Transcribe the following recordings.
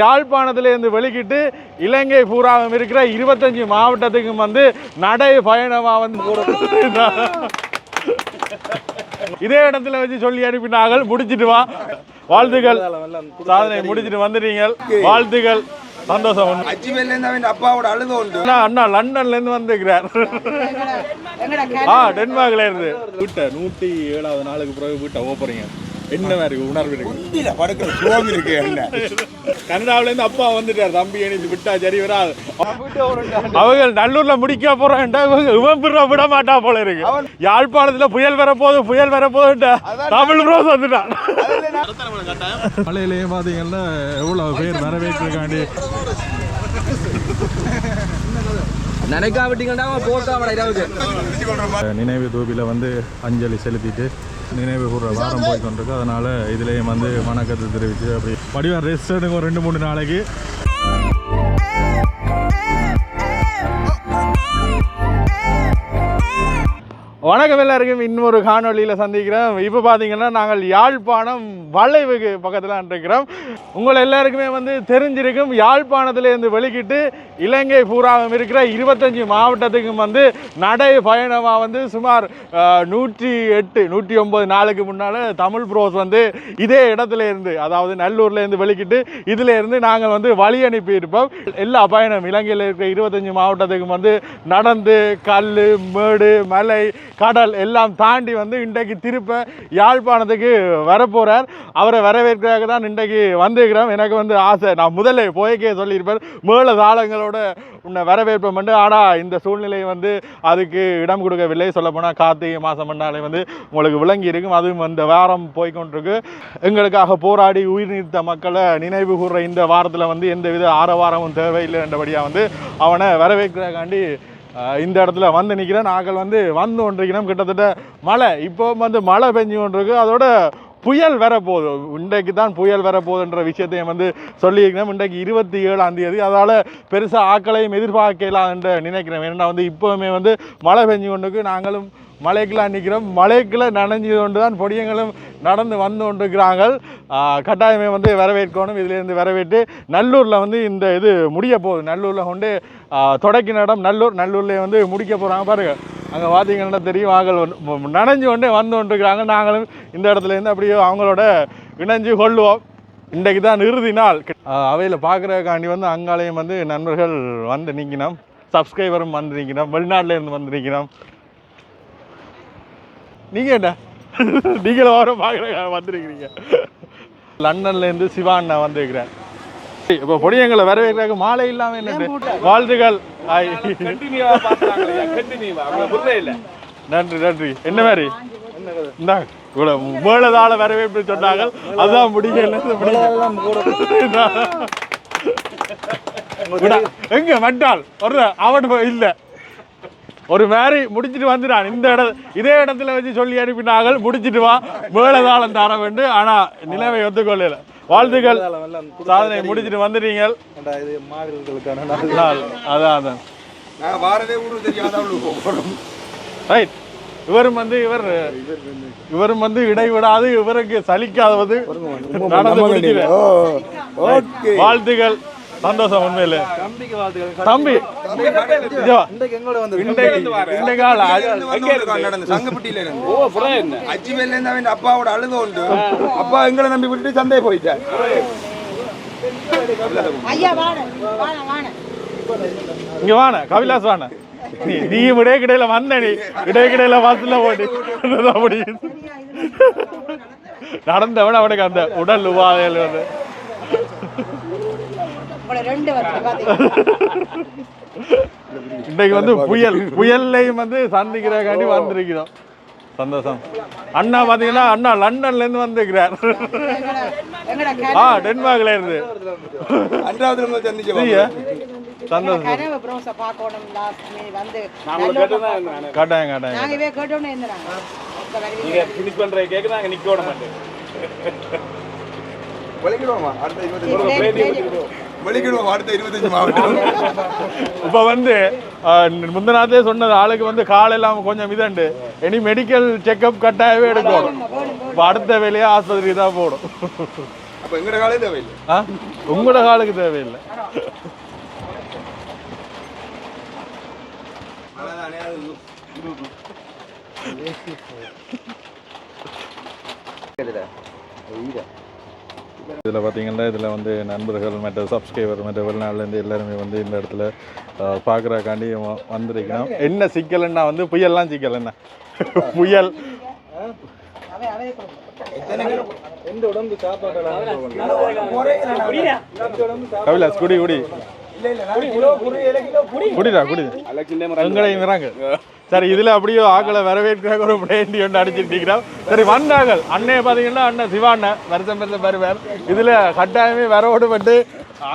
யாழ்ப்பாணத்திலிருந்து வெளிக்கிட்டு இலங்கை பூராவும் இருக்கிற இருபத்தஞ்சு மாவட்டத்துக்கும் வந்து நடை பயணமா வந்து இதே இடத்துல வச்சு சொல்லி அனுப்பினார்கள். முடிச்சிட்டு வா. வாழ்த்துக்கள். சாதனை முடிச்சிட்டு வந்துட்டீங்க. வாழ்த்துக்கள். சந்தோஷம். அப்பாவோட அழுத உண்டு அண்ணா லண்டன்ல இருந்து வந்துக்கிறார் ஆ டென்மார்க்ல இருந்து. வீட்டை நூத்தி ஏழாவது நாளுக்கு பிறகு வீட்டை ஓப்பறீங்க என்ன மாதிரி உணர்வு இருக்கு? இல்ல படுக்கிற சுகம் இருக்கு என்ன? கனடாவுல இருந்து அப்பா வந்துட்டார் தம்பி எனக்கு விட்டா சரி வராது அவங்க நல்லூர்ல முடிக்க போறான்டா இவங்க இவன் பிற விட மாட்டா போல இருக்கு. யாழ்ப்பாணத்துல புயல் வர போது புயல் வர போதுன்டா தமிழ் ப்ரோஸ் வந்துட்டான். மலையிலேயே பாத்தீங்கன்னா எவ்வளவு பேர் வரவேற்கிறக்காண்டி நினைக்கா விட்டீங்கன்னா போட்டாமடா இரவுக்கு நினைவு தூபியில் வந்து அஞ்சலி செலுத்திட்டு நினைவு கூற வாரம் போய் கொண்டிருக்கு. அதனால இதுலேயும் வந்து வணக்கத்தை தெரிவித்து அப்படி படிவம் ரெஸ்ட் எடுக்கும் ஒரு ரெண்டு மூணு நாளைக்கு. வணக்கம் எல்லாருக்கும். இன்னொரு காணொலியில் சந்திக்கிறோம். இப்போ பார்த்தீங்கன்னா நாங்கள் யாழ்ப்பாணம் வளைவுக்கு பக்கத்தில் இருக்கிறோம் உங்கள் எல்லாருக்குமே வந்து தெரிஞ்சிருக்கும். யாழ்ப்பாணத்துலேருந்து வெளிக்கிட்டு இலங்கை பூராவும் இருக்கிற இருபத்தஞ்சி மாவட்டத்துக்கும் வந்து நடை பயணமாக வந்து சுமார் நூற்றி எட்டு நூற்றி ஒம்பது நாளுக்கு முன்னால் தமிழ் ப்ரோஸ் வந்து இதே இடத்துல இருந்து அதாவது நல்லூர்லேருந்து வெளிக்கிட்டு இதில் இருந்து நாங்கள் வந்து வழி அனுப்பியிருப்போம் எல்லா பயணம் இலங்கையில் இருக்கிற இருபத்தஞ்சி மாவட்டத்துக்கும் வந்து நடந்து கல் மேடு மலை கடல் எல்லாம் தாண்டி வந்து இன்றைக்கு திருப்ப யாழ்ப்பாணத்துக்கு வரப்போகிறார் அவரை வரவேற்கிறதுக்கு தான் இன்றைக்கு வந்திருக்கிறோம். எனக்கு வந்து ஆசை நான் முதல்ல போய்க்கே சொல்லியிருப்பேன். மேல தாளங்களோட உன்னை வரவேற்போம் பண்ணு ஆனால் இந்த சூழ்நிலை வந்து அதுக்கு இடம் கொடுக்கவில்லை. சொல்லப்போனால் கார்த்திகை மாதம் பண்ணாலே வந்து உங்களுக்கு விளங்கி இருக்கும். அதுவும் இந்த வாரம் போய்க்கொண்டிருக்கு. எங்களுக்காக போராடி உயிர் நீத்த மக்களை நினைவு கூறுற இந்த வாரத்தில் வந்து எந்தவித ஆரவாரமும் தேவையில்லைன்றபடியாக வந்து அவனை வரவேற்கிறக்காண்டி இந்த இடத்துல வந்து நிற்கிறேன் நாங்கள் வந்து வந்து கொண்டிருக்கிறோம். கிட்டத்தட்ட மழை. இப்போ வந்து மழை பெஞ்சு கொண்டிருக்கு. அதோட புயல் வர வரப்போகுது. இன்றைக்கு தான் புயல் வர போகுதுன்ற விஷயத்தையும் வந்து சொல்லியிருக்கிறோம். இன்றைக்கு இருபத்தி ஏழாம் தேதி. அதால் பெருசாக ஆக்களையும் எதிர்பார்க்கலாம் என்று நினைக்கிறேன். ஏன்னா வந்து இப்போவுமே வந்து மழை பெஞ்சு கொண்டிருக்கு. நாங்களும் மலைக்கெல்லாம் நிற்கிறோம் மலைக்குள்ளே நனைஞ்சு கொண்டு தான் பொடியங்களும் நடந்து வந்து கொண்டிருக்கிறாங்க கட்டாயமே வந்து வரவேற்கணும். இதுலேருந்து வரவேற்று நல்லூரில் வந்து இந்த இது முடிய போகுது. நல்லூரில் கொண்டு தொடக்கி நடம் இடம் நல்லூர். நல்லூர்லேயே வந்து முடிக்க போகிறாங்க பாருங்கள் அங்கே பார்த்தீங்கன்னா தெரியும்? ஆகல் நனைஞ்சு கொண்டே வந்து கொண்டிருக்கிறாங்க. நாங்களும் இந்த இடத்துல இருந்து அப்படியே அவங்களோட இணைஞ்சு கொள்ளுவோம் இன்றைக்கு தான் இறுதி நாள். அவையில் பார்க்குறதுக்காண்டி வந்து அங்காலையும் வந்து நண்பர்கள் வந்து நிற்கினோம். சப்ஸ்கிரைபரும் வந்து நிற்கணும் வெளிநாட்டில் இருந்து வந்து நிற்கினோம். நீங்கள் என்ன? நீங்களும் வர பார்க்குற வந்திருக்கிறீங்க. லண்டன்லேருந்து சிவா அண்ணா வந்திருக்கிறேன் இப்போ பொடியங்களை வரவேற்கிறாங்க மாலை இல்லாமல் என்ன வாழ்த்துக்கள். ஆய். நன்றி நன்றி. என்ன மாதிரி? இந்தாங்க இவ்வளோ மேலதால வரவேற்பு சொன்னாங்க அதுதான் முடியல. எங்க வண்டால் ஒரு அவன் இல்ல. ஒரு மாதிரி முடிச்சிட்டு வந்துடான் இந்த இட இதே இடத்துல வச்சு சொல்லி அனுப்பினார்கள் முடிச்சிட்டு வா மேலதாளம் தர வேண்டும். ஆனா நிலைமை ஒத்துக்கொள்ளல. வாழ்த்துக்கள். சாதனை முடிச்சிட்டு வந்துட்டீங்க. அதான் அதான். ரைட் இவரும் வந்து இவர் இவரும் வந்து இடைவிடாது இவருக்கு சலிக்காதவது நடந்து வாழ்த்துக்கள். சந்தோஷம் உண்மையில. தம்பிக்கு வாழ்த்துக்கள். தம்பி. இன்றைக்கு எங்களோட வந்து இன்றைக்கு இன்றைக்கு ஆள். அ- நடந்து சங்கப்பட்டியில இருந்து. அவன் அப்பாவோட அழுத உண்டு. அப்பா எங்களை நம்பி விட்டுட்டு சந்தை போயிட்டார். இங்க வாண கவிலாஸ் வாண நீ நீ இடைக்கிடையில வந்த நீ. இடைக்கிடையில பஸ்ல போட்டு அப்படி நடந்தவன் அவனுக்கு அந்த உடல் உபாதைகள் வந்து உங்களை ரெண்டு வருஷம் பாத்தீங்க இன்னைக்கு வந்து புயல் புயல்லையும் வந்து சந்திக்கிறக்காண்டி வந்திருக்கிறோம். சந்தோஷம். அண்ணா பாத்தீங்கன்னா அண்ணா லண்டன்ல இருந்து வந்திருக்கிறார். எங்கட ஆ டென்மார்க்ல இருந்து? சந்தோஷம். காட்டாயம் காட்டாயம் வெளிக்கிடுவோமா அடுத்த இருபத்தஞ்சு மாவட்டம். இப்போ வந்து ஆஹ், முந்தினாத்தே சொன்னது ஆளுக்கு வந்து காலெல்லாம் கொஞ்சம் இதண்டு இனி மெடிக்கல் செக்கப் கட்டாயவே எடுக்கணும். இப்போ அடுத்த வேலையா ஆஸ்பத்திரிக்கு தான் போடும் அப்ப எங்கட காலே தேவையில்லை. ஆ? உங்களோட காலுக்கு தேவையில்லை. அது இதில் பார்த்தீங்கன்னா இதில் வந்து நண்பர்கள் மற்ற சப்ஸ்கிரைபர் மற்ற வெளிநாட்டிலேருந்து எல்லாருமே வந்து இந்த இடத்துல பார்க்குறக்காண்டி வந்திருக்கணும் என்ன சிக்கல்னா வந்து புயல்லாம் சிக்கல் என்ன புயல். கவிலாஸ் குடி குடி. குடிடா குடி. எங்களையும் சரி இதுல அப்படியே ஆக்களை வரவேற்கிற ஒரு பிளேண்டி ஒன்று அடிச்சிருக்கிறோம் சரி வந்தாங்கள் அண்ணே பாத்தீங்கன்னா அண்ணன் சிவாண்ணன் வருஷம் வருஷம் வருவார். இதுல கட்டாயமே வரவோடு பட்டு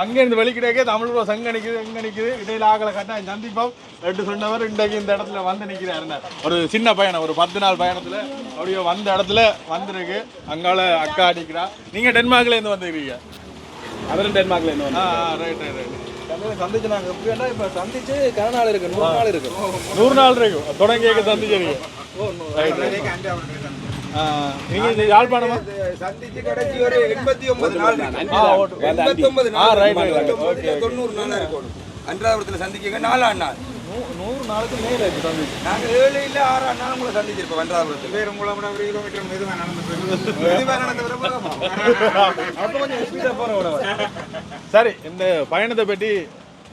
அங்கேருந்து வெளிக்கிட்டே தமிழ் ப்ரோ சங்க நிக்குது எங்க நிக்குது. இடையில ஆக்களை கட்டாயம் சந்திப்போம். ரெண்டு சொன்னவர் இன்றைக்கு இந்த இடத்துல வந்து நிக்கிறாருன்னு ஒரு சின்ன பயணம் ஒரு பத்து நாள் பயணத்துல அப்படியே வந்த இடத்துல வந்திருக்கு. அங்கால அக்கா அடிக்கிறா. நீங்க டென்மார்க்ல இருந்து வந்துருக்கீங்க. அவரும் டென்மார்க்ல என்ன ஆ ரைட் ரைட் ரைட் சந்திச்சு நாங்க எப்படின்னா இப்ப சந்திச்சு கன நாள் இருக்கு நூறு நாள் இருக்கு. நூறு நாள் இருக்கும் தொடங்கிய சந்திச்சிருங்க நீங்க. இந்த யாழ்ப்பாணமா? சந்திச்சு கடைசி ஒரு எண்பத்தி ஒன்பது நாள். எண்பத்தி ஒன்பது நாள். தொண்ணூறு நாளா இருக்கணும். அன்றாபுரத்துல சந்திக்க நாலாம் நாள். நூறு நாளுக்கு மேல இருக்கு சந்திச்சு நாங்க ஏழு இல்ல ஆறாம் நாள் உங்களை சந்திச்சிருப்போம் வென்றாபுரத்தில் வேறு உங்களை விட ஒரு கிலோமீட்டர் மெதுவா நடந்து மெதுவா நடந்து வர போகமா? அப்ப கொஞ்சம் ஸ்பீடா போற விட சரி இந்த பயணத்தை பற்றி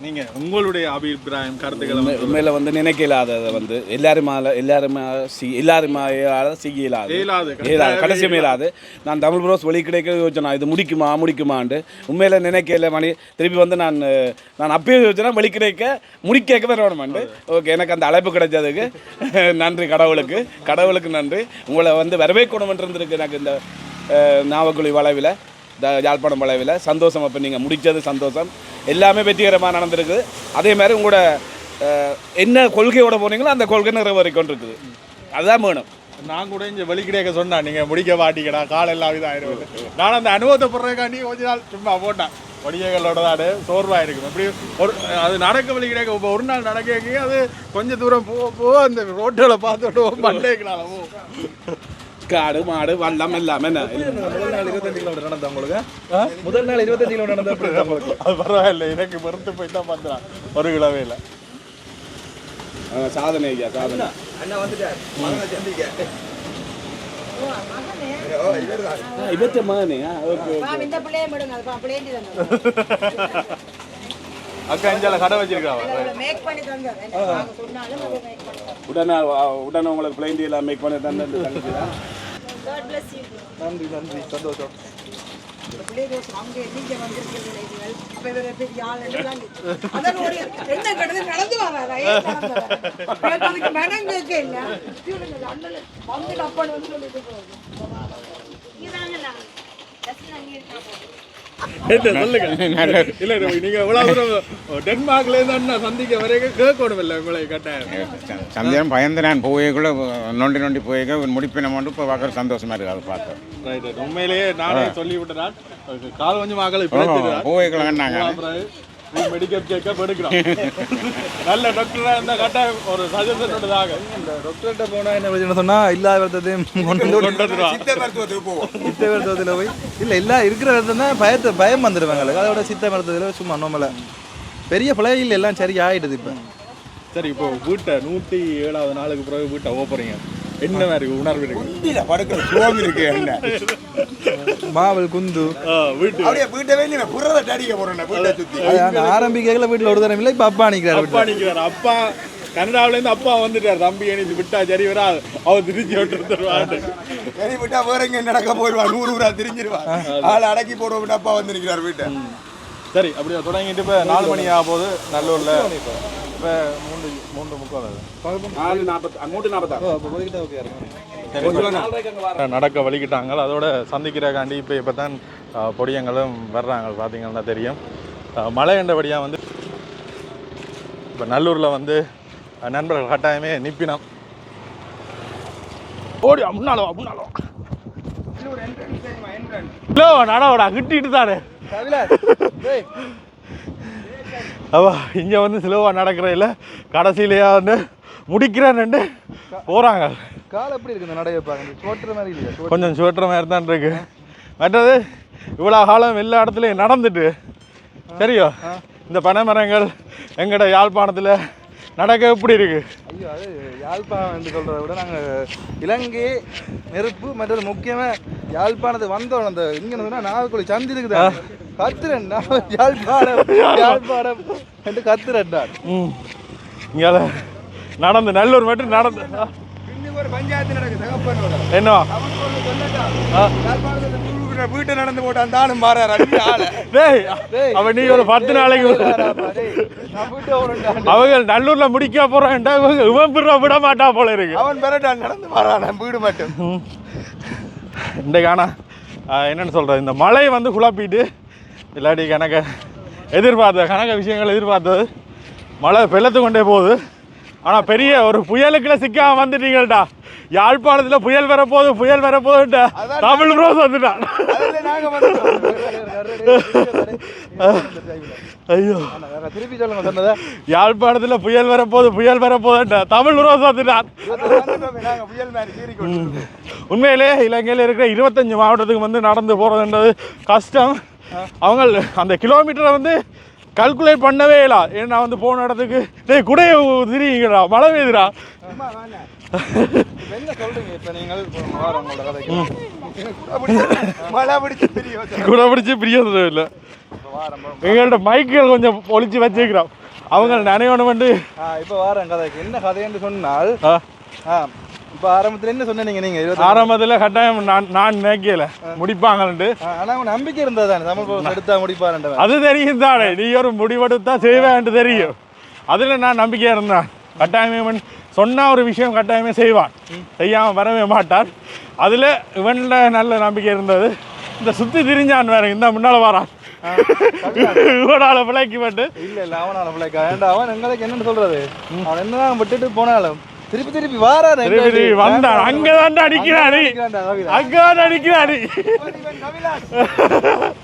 நீங்க உங்களுடைய அபிப்பிராயம் கருத்துக்களை உண்மையில வந்து நினைக்க இல்லாததை வந்து எல்லாரும் எல்லாரும் எல்லாரும் செய்ய இயலாது இயலாது. கடைசி இயலாது. நான் தமிழ் ப்ரோஸ் வெளி கிடைக்க யோசிச்சேன் இது முடிக்குமா முடிக்குமான்ட்டு. உண்மையில நினைக்கல மணி திருப்பி வந்து நான் நான் அப்பயே யோசிச்சேன்னா வெளி கிடைக்க முடிக்க வரணுமாண்டு ஓகே எனக்கு அந்த அழைப்பு கிடைச்சதுக்கு. நன்றி கடவுளுக்கு. கடவுளுக்கு நன்றி. உங்களை வந்து வரவேற்கணும் இருந்திருக்கு எனக்கு இந்த நாவக்குழி வளைவில் த யாழ்ப்பாணம் வளைவில். சந்தோஷம் அப்போ நீங்கள் முடித்தது சந்தோஷம். எல்லாமே வெற்றிகரமாக நடந்திருக்குது. அதே மாதிரி உங்களோட என்ன கொள்கையோட போனீங்களோ அந்த கொள்கை நிறைவேறி கொண்டிருக்குது அதுதான் வேணும். நான் கூட இங்க வெளிக்கிடேக்க சொன்னேன் நீங்கள் முடிக்க மாட்டீங்கடா கால் எல்லாம் இதாயிரும் நான் அந்த அனுபவத்தை போடுறதுக்காண்டி கொஞ்ச நாள் சும்மா போட்டேன் வடிகைகளோட தான் சோர்வாக இருக்கும். அப்படி ஒரு அது நடக்க வழிக்கிடேக்க இப்போ ஒரு நாள் நடக்க அது கொஞ்சம் தூரம் போக போக அந்த ரோட்டில் பார்த்துட்டு மண்டேக்கலால போ. காடு மாடு வல்லம் எல்லாமே என்ன முதல் நாள் இருபத்தஞ்சு கிலோமீட்டர் நடந்தா உங்களுக்கு முதல் நாள் இருபத்தஞ்சு கிலோமீட்டர் நடந்தா அது பரவாயில்ல எனக்கு மறுத்து போய் தான் பார்த்துறான் ஒரு கிலோவே இல்லை சாதனை ஐயா சாதனை அண்ணா வந்துட்டார் மகனை ஓகே இந்த பிள்ளையை விடுங்க அது பிள்ளைண்டி தந்தது அக்கா இஞ்சால கடை தந்தது உடனே உடனே உங்களுக்கு பிளைண்ட் எல்லாம் மேக் பண்ணி தந்து. நன்றி நன்றி. சந்தோஷம். நடந்து வராதா மனம் கேட்க இல்ல. வந்து வந்து சொல்லிட்டு சந்தேகம் பயந்து நான் போய்க்குள்ள நொண்டி நொண்டி போய்க்க முடிப்பின மட்டும் இப்போ பார்க்குற சந்தோஷமா இருக்கு அதை பார்த்து. உண்மையிலேயே நானே சொல்லி விட்டேன் கால் கொஞ்சம் போய்க்குள்ள வேண்டாங்க மெடிக்கல் கேட்க எடுக்கிறோம். நல்ல டாக்டரா இருந்தா கட்டாயம் ஒரு சஜஷனோடதாக டாக்டர்கிட்ட போனா என்ன பிரச்சனை சொன்னா இல்லாத வருத்தத்தையும் கொண்டு சித்த மருத்துவத்துக்கு போவோம். சித்த மருத்துவத்தில் போய் இல்லை இல்லை இருக்கிற வருத்தம் தான் பயத்தை பயம் வந்துடுவாங்க அதோட சித்த மருத்துவத்தில் சும்மா நோமலை பெரிய பிள்ளைகள் எல்லாம் சரி ஆயிடுது இப்போ. சரி இப்போ வீட்டை நூற்றி ஏழாவது நாளுக்கு பிறகு வீட்டை ஓப்பறீங்க என்ன மாதிரி உணர்வு இருக்கு? இல்ல படுக்கிற சுகம் இருக்கு என்ன? மாவல் குந்து. ஆ, வீட்டு அப்படியே வீட்டை வேண்டி நான் புறத அடிக்க போறேன் வீட்டை சுத்தி? ஆரம்பிக்கையில் வீட்டில் ஒரு தரம் இல்லை இப்போ அப்பா நிற்கிறார் அப்பா நிக்கிறார். அப்பா கனடாவுல இருந்து அப்பா வந்துட்டார். தம்பி எனக்கு விட்டா சரி வரா அவர் திருச்சி விட்டு தருவாரு சரி விட்டா வேற எங்க நடக்க போயிடுவா நூறு ஊரா திரிஞ்சிருவான். ஆள் அடக்கி போட விட்டு அப்பா வந்து நிக்கிறார் வீட்டை. சரி அப்படியே தொடங்கிட்டு இப்போ நாலு மணி ஆக போகுது. நல்லூர்ல. இப்போ மூன்று மூன்று முக்கால். ஆகுது. நாலு நாற்பத்தி மூணு நாற்பத்தாறு. அப்போ போய்கிட்டா ஓகே இருக்கும் நடக்க வலிக்கிட்டாங்க. அதோட சந்திக்கிறக்காண்டி இப்போ இப்போ தான் பொடியங்களும் வர்றாங்க. பார்த்தீங்கன்னா தெரியும். மழை என்றபடியாக வந்து இப்போ நல்லூரில் வந்து நண்பர்கள் கட்டாயமே நிப்பினம். ஓடி முன்னால வா முன்னால இல்லை நடவடா கிட்டிட்டு தானே. அவா இங்கே வந்து சிலுவா நடக்கிற இல்லை கடைசியிலேயே வந்து முடிக்கிறேன்னு போகிறாங்க கால் எப்படி இருக்கு இந்த நடைய பாருங்க? சோட்டுற மாதிரி இல்லையா? கொஞ்சம் சுவட்டுற மாதிரி தான் இருக்கு. மற்றது இவ்வளோ காலம் எல்லா இடத்துலையும் நடந்துட்டு சரியோ? இந்த பனைமரங்கள் எங்கட யாழ்ப்பாணத்தில் நடக்க எப்படி இருக்கு? ஐயோ அது யாழ்ப்பாணம் என்று சொல்கிறத விட நாங்கள் இலங்கை நெருப்பு மற்றது முக்கியமாக யாழ்ப்பாணத்தை வந்தோம். அந்த இங்கே நாகக்குழி சந்தி இருக்குது கத்துறேன். யாழ்ப்பாணம் யாழ்ப்பாணம் என்று கத்துறேன் இங்கே நடந்து நல்லூர் மட்டும் நடந்து. பஞ்சாயத்து நடக்குது என்ன? துருவுக்குள்ள வீட்டை நடந்து போட்டு அந்த ஆளும் மாறாரு ஆளை. டேய் அவன் நீ ஒரு பத்து நாளைக்கு அவங்க நல்லூர்ல முடிக்க போறான்டா இவங்க இவன் பிற விட மாட்டா போல இருக்கு. அவன் பெறட்டான் நடந்து மாறான் வீடு மட்டும். இன்றைக்கு ஆனால் என்னன்னு சொல்கிறது இந்த மழை வந்து குழப்பிட்டு இல்லாட்டி கணக்க எதிர்பார்த்த கணக்க விஷயங்கள் எதிர்பார்த்தது மழை பெல்லத்து கொண்டே போகுது. ஆனால் பெரிய ஒரு புயலுக்குள்ள சிக்காம வந்துட்டீங்கள்டா யாழ்ப்பாணத்தில் புயல் வரப்போகுது புயல் வரப்போகுதுன்ட்டா தமிழ் ப்ரோஸ் வந்துட்டான் ஐயோ திருப்பி சொல்லுங்க சொன்னதை யாழ்ப்பாணத்தில் புயல் வரப்போகுது புயல் வரப்போகுதுன்ட்டா தமிழ் ப்ரோஸ் வந்துட்டான் உண்மையிலே இலங்கையில் இருக்கிற இருபத்தஞ்சு மாவட்டத்துக்கு வந்து நடந்து போகிறதுன்றது கஷ்டம் அவங்க அந்த கிலோமீட்டரை வந்து கல்குலேட் பண்ணவே இல்லை. ஏன்னா வந்து போன இடத்துக்கு? டேய் குடைய திரியுங்கடா மழை பெய்யுதுடா. குடை பிடிச்சி பிரியோசனம் இல்லை. எங்கள்கிட்ட மைக்குகள் கொஞ்சம் ஒளிச்சு வச்சுக்கிறோம் அவங்க நினைவணுமெண்டு ஆ இப்போ வாரம் கதைக்கு. என்ன கதைன்னு சொன்னால் இப்போ ஆரம்பத்தில் என்ன சொன்னீங்க நீங்கள் ஆரம்பத்தில் கட்டாயம் நான் நான் நினைக்கல முடிப்பாங்கன்ட்டு. ஆனால் அவன் நம்பிக்கை இருந்தது தானே? தமிழ் எடுத்தா முடிப்பாருன்றவன். அது தெரியும் தானே. நீ ஒரு முடிவெடுத்தா செய்வேன்ட்டு தெரியும். அதில் நான் நம்பிக்கையாக இருந்தேன். கட்டாயமே இவன் சொன்ன ஒரு விஷயம் கட்டாயமே செய்வான். செய்யாமல் வரவே மாட்டான். அதில் இவன்ல நல்ல நம்பிக்கை இருந்தது. இந்த சுற்றி திரிஞ்சான் வேற. இந்த முன்னால் வரான். இவனால விலைக்கு பட்டு இல்ல இல்ல அவனால பிள்ளைக்கா ஏன்டா அவன் எங்களுக்கு என்னன்னு சொல்றது? அவன் என்னதான் விட்டுட்டு போனாலும் திருப்பி திருப்பி வாராரு திருப்பி திருப்பி வந்தான் அங்கதான் அடிக்கிறாரு. அங்கதான் அடிக்கிறாரு.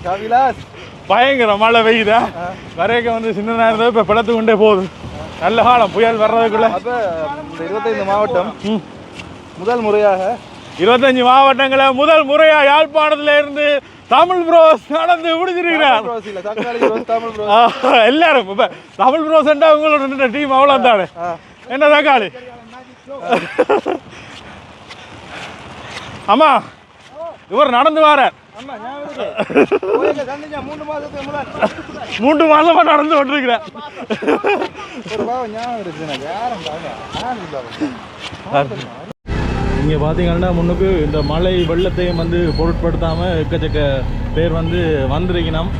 கவிலாஸ். பயங்கர மழை பெய்யுதா? வரைக்க வந்து சின்ன நேரம் இப்போ பிளத்து கொண்டே போகுது. நல்ல காலம் புயல் வர்றதுக்குள்ள. இந்த இருபத்தைந்து மாவட்டம் முதல் முறையாக இருபத்தஞ்சு மாவட்டங்களை முதல் முறையா யாழ்ப்பாணத்துல இருந்து தமிழ் ப்ரோஸ் நடந்து ப்ரோஸ் ப்ரோஸ் தமிழ் ப்ரோஸ் ஆ, எல்லாரும் தமிழ் ப்ரோஸ்ண்டா உங்களோட டீம் அவ்வளோ தானே? என்ன தக்காளி? அம்மா இவர் நடந்து வாரார் மூணு மாசத்துக்கு முன்னாடி. மூன்று மாசமா நடந்து இல்லை இங்கே பார்த்தீங்கன்னா முன்னுக்கு இந்த மழை வெள்ளத்தையும் வந்து பொருட்படுத்தாமல் எக்கச்சக்க பேர் வந்து வந்திருக்கணும்.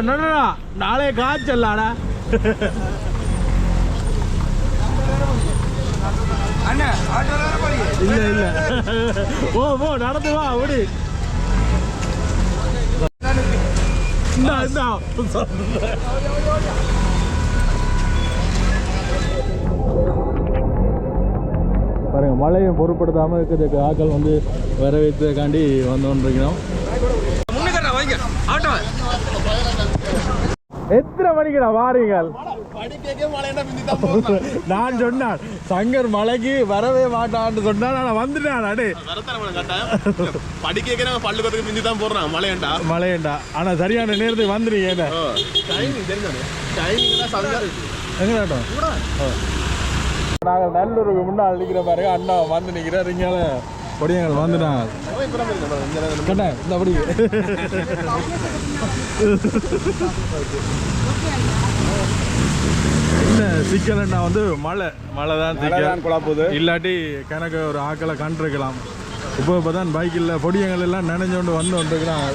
நடடா நடடா நாளே காய்ச்சல்லாடா அண்ணா ஆட்டோ இல்ல இல்ல. ஓ போ நடந்து வா ஓடி. பாருங்க மழையும் பொருட்படுத்தாமல் இருக்கிறதுக்கு ஆட்கள் வந்து வரவேற்றதுக்காண்டி வந்து கொண்டிருக்கிறோம். எத்தனை மணிக்குடா வாரீங்கள்? நான் சொன்னான் சங்கர் மலைக்கு வரவே மாட்டான்னு சொன்னா நான் வந்துட்டேன் அடே. படிக்க பள்ளிக்கூடத்துக்கு மிஞ்சி தான் போடுறான் மழையண்டா மழையண்டா ஆனா சரியான நேரத்துக்கு வந்துடுங்க என்ன டைமிங் தெரிஞ்சானே டைமிங் நாங்கள் நல்லூருக்கு முன்னால் நிற்கிற பாருங்க அண்ணா வந்து நிற்கிறார் இங்கால பொடியங்கள் வந்துட்டாங்க கண்ணா இந்த அப்படி என்ன சிக்கல்னா வந்து மழை. மழை தான் சிக்கல். குழப்புது. இல்லாட்டி கணக்கு ஒரு ஆக்களை கண்டிருக்கலாம். இப்போ இப்போ தான் பைக்கில் பொடியங்கள் எல்லாம் நினைஞ்சோண்டு வந்து வந்துருக்கிறாங்க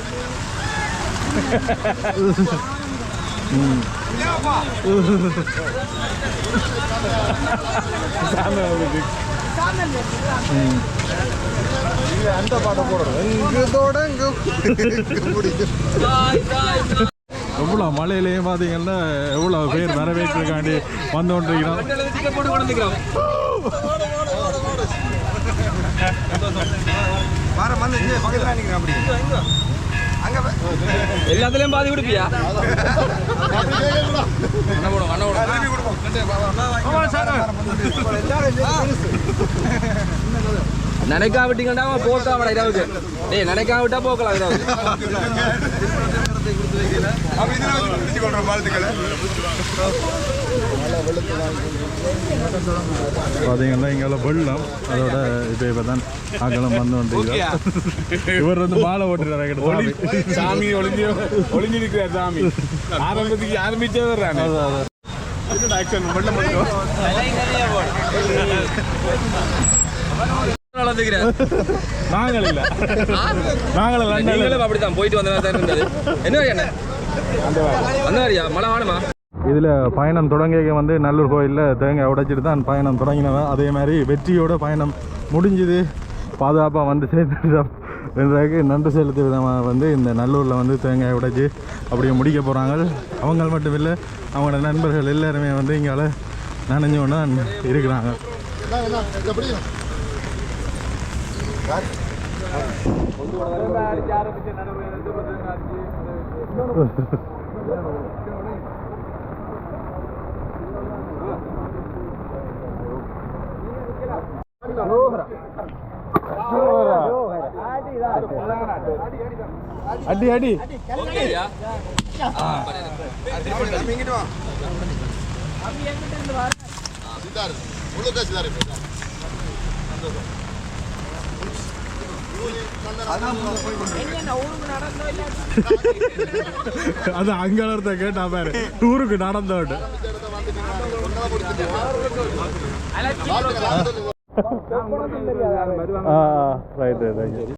அந்த பாட்டை போடுறோம் எங்க எவ்வளோ மழையிலையும் பார்த்தீங்கன்னா எவ்வளோ பேர் வரவேற்றுக்காண்டி வந்து கொண்டிருக்கிறோம் வாரம் வந்து இங்கே பக்கத்தில் நிற்கிறேன் அப்படி எல்லாத்துலயும் பாதி கொடுப்பியா? நினைக்கா விட்டீங்கன்னா போட்டா அவட இதாவது. டேய் நினைக்கா விட்டா போக்கலாம் இதாவது. அப்படி தான் வச்சு பிடிச்சு கொள்கிறோம் வாழ்த்துக்களை. பார்த்தீங்கன்னா இங்கே வெள்ளம் அதோட இப்போ இப்போ தான் அகலம் வந்து கொண்டிருக்கிறோம் இவர். வந்து மாலை ஓட்டுறாரு சாமி. ஒளிஞ்சு ஒளிஞ்சு நிற்கிறார் சாமி. ஆரம்பத்துக்கு ஆரம்பிச்சே வர்றாங்க நாங்கள் இல்லை. நீங்களும் அப்படித்தான் போயிட்டு வந்தா தான் இருந்தது. என்ன என்ன? அந்த மாதிரியா மழை வாணுமா இதில் பயணம் தொடங்கிய வந்து நல்லூர் கோயிலில் தேங்காய் உடைச்சிட்டு தான் பயணம் தொடங்கினவன். அதே மாதிரி வெற்றியோட பயணம் முடிஞ்சுது. பாதுகாப்பாக வந்து சேர்ந்துட்டோம் என்றதுக்கு நன்றி செலுத்தி விதமாக வந்து இந்த நல்லூரில் வந்து தேங்காய் உடைச்சி அப்படியே முடிக்க போகிறாங்க அவங்க மட்டும் இல்லை அவங்களோட நண்பர்கள் எல்லாருமே வந்து இங்கால நனைஞ்சு கொண்டு தான் இருக்கிறாங்க அடி அடி. அது அங்கே கேட்டா பாரு. டூருக்கு நடந்தோட்டு ரைட் ரைட்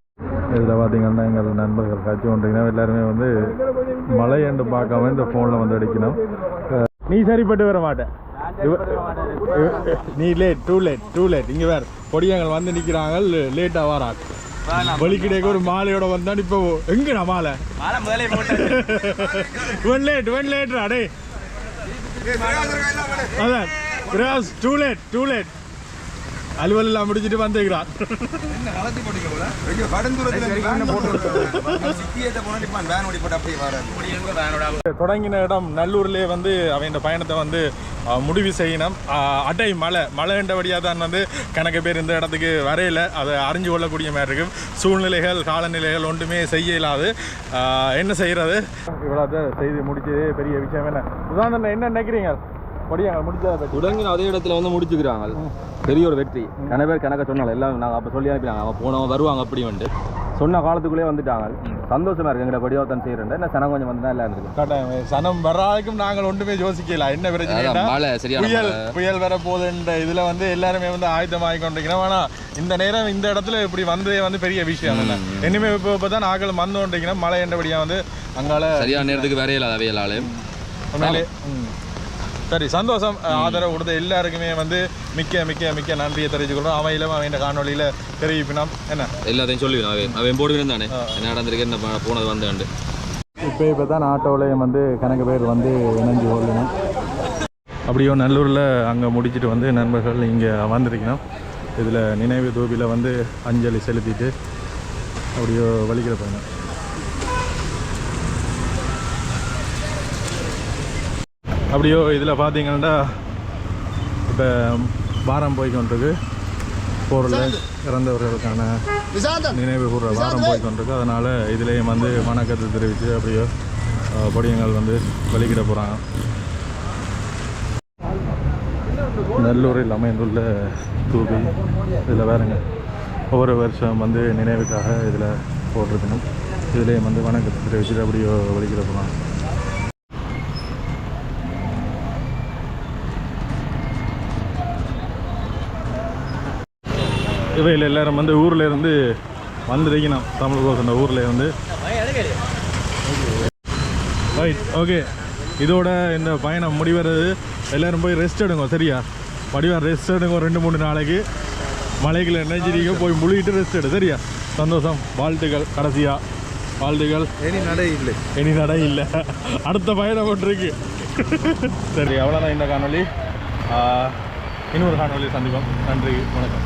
இதில் பார்த்தீங்கன்னா எங்கள் நண்பர்கள் காட்சி கொண்டீங்கன்னா எல்லாருமே வந்து மழை என்று பார்க்காம இந்த ஃபோனில் வந்து அடிக்கணும். நீ சரிப்பட்டு வர மாட்டேன் நீ late too late too late இங்கே வேறு பொடியங்கள் வந்து நிற்கிறாங்க லேட்டாக வராங்க. வலிக்கிடைக்கு ஒரு மாலையோட வந்தான் இப்போ எங்கடா மாலை ஒன் லேட் ஒன் லேட்ரா டே ஏய், பிரகாஷ் இருக்கா இல்ல அவனே? அதான் டூ லேட் டூ லேட் அலுவலெல்லாம் முடிச்சிட்டு வந்துக்கிறான். தொடங்கின இடம் நல்லூர்லேயே வந்து அவன் பயணத்தை வந்து முடிவு செய்யணும். அடை மலை. மலைன்றபடியாக தான் வந்து கணக்கு பேர் இந்த இடத்துக்கு வரையில. அதை அறிஞ்சு கொள்ளக்கூடிய மாதிரி இருக்கும் சூழ்நிலைகள் காலநிலைகள் ஒன்றுமே செய்ய இயலாது அஹ், என்ன செய்கிறது இவ்வளோ செய்து முடிச்சதே பெரிய விஷயம் என்ன? உதாரணம் என்ன நினைக்கிறீங்க? படியாங்க முடிச்சதை பற்றி. தொடங்கின அதே இடத்துல வந்து முடிச்சுக்கிறாங்க. பெரிய ஒரு வெற்றி. கன பேர் கணக்க சொன்னாங்க. எல்லாம் நாங்கள் அப்போ சொல்லி அனுப்பினாங்க. அவங்க போனவங்க வருவாங்க அப்படி வந்துட்டு. சொன்ன காலத்துக்குள்ளே வந்துட்டாங்க. சந்தோஷமா இருக்கு. எங்கட படியோத்தன் செய்யறேன் என்ன சனம் கொஞ்சம் வந்து எல்லாம் இருக்கு கட்டாயம். சனம் வர்றாதுக்கும் நாங்கள் ஒன்றுமே யோசிக்கல. என்ன பிரச்சனை புயல். புயல் வர போகுதுன்ற இதுல வந்து எல்லாருமே வந்து ஆயுதமாகி கொண்டிருக்கிறோம். ஆனா இந்த நேரம் இந்த இடத்துல இப்படி வந்ததே வந்து பெரிய விஷயம் என்ன இனிமே இப்போ இப்போ தான் நாங்கள் வந்து கொண்டிருக்கிறோம் மழை என்றபடியா வந்து அங்கால சரியான நேரத்துக்கு வேறையில அவையலாலே உண்மையிலே. சரி சந்தோஷம். ஆதரவு கொடுத்த எல்லாருக்குமே வந்து மிக்க மிக்க மிக்க நன்றியை தெரிவிச்சுக்கிறோம் அவையிலும் அவன் காணொலியில தெரிவிப்பினோம். என்ன? எல்லாத்தையும் சொல்லுவேன் அவன் அவன் போடுவேன் தானே? என்ன நடந்திருக்கு என்ன போனது வந்து இப்போ இப்போ தான் ஆட்டோவிலையும் வந்து கணக்கு பேர் வந்து இணைஞ்சு கொள்ளணும். அப்படியோ நல்லூரில் அங்கே முடிச்சிட்டு வந்து நண்பர்கள் இங்கே வந்திருக்கணும். இதில் நினைவு தூபியில் வந்து அஞ்சலி செலுத்திட்டு அப்படியோ வலிக்கிற பயணம். அப்படியோ இதில் பார்த்தீங்கன்னா இப்போ வாரம் போய் கொண்டிருக்கு போரில் இறந்தவர்களுக்கான நினைவு கூற வாரம் போய் கொண்டிருக்கு அதனால் இதுலேயும் வந்து வணக்கத்தை தெரிவித்து அப்படியோ பொடியங்கள் வந்து வெளிக்கிட போகிறாங்க நல்லூரில் அமைந்துள்ள தூபி இதில் வேறுங்க ஒவ்வொரு வருஷம் வந்து நினைவுக்காக இதில் போட்டிருக்கணும். இதுலேயும் வந்து வணக்கத்தை தெரிவிச்சுட்டு அப்படியோ வெளிக்கிட போகிறாங்க இவையில் எல்லாரும் வந்து ஊரில் இருந்து வந்திருக்கணும் தமிழ் கோசன ஊரில் வந்து. ரைட் ஓகே இதோட இந்த பயணம் முடிவறது எல்லாரும் போய் ரெஸ்ட் எடுங்க சரியா? வடிவா ரெஸ்ட் எடுங்க ரெண்டு மூணு நாளைக்கு. மலைகளை நினைச்சிருக்க போய் முழுகிட்டு ரெஸ்ட் எடு சரியா? சந்தோஷம் வாழ்த்துக்கள் கடைசியாக வாழ்த்துகள் இனி நடை இல்லை. இனி நடை இல்லை. அடுத்த பயணம் ஒன்று இருக்கு. சரி அவ்வளோதான் இந்த ஆஹ், இன்னொரு காணொளி சந்திப்போம். நன்றி வணக்கம்.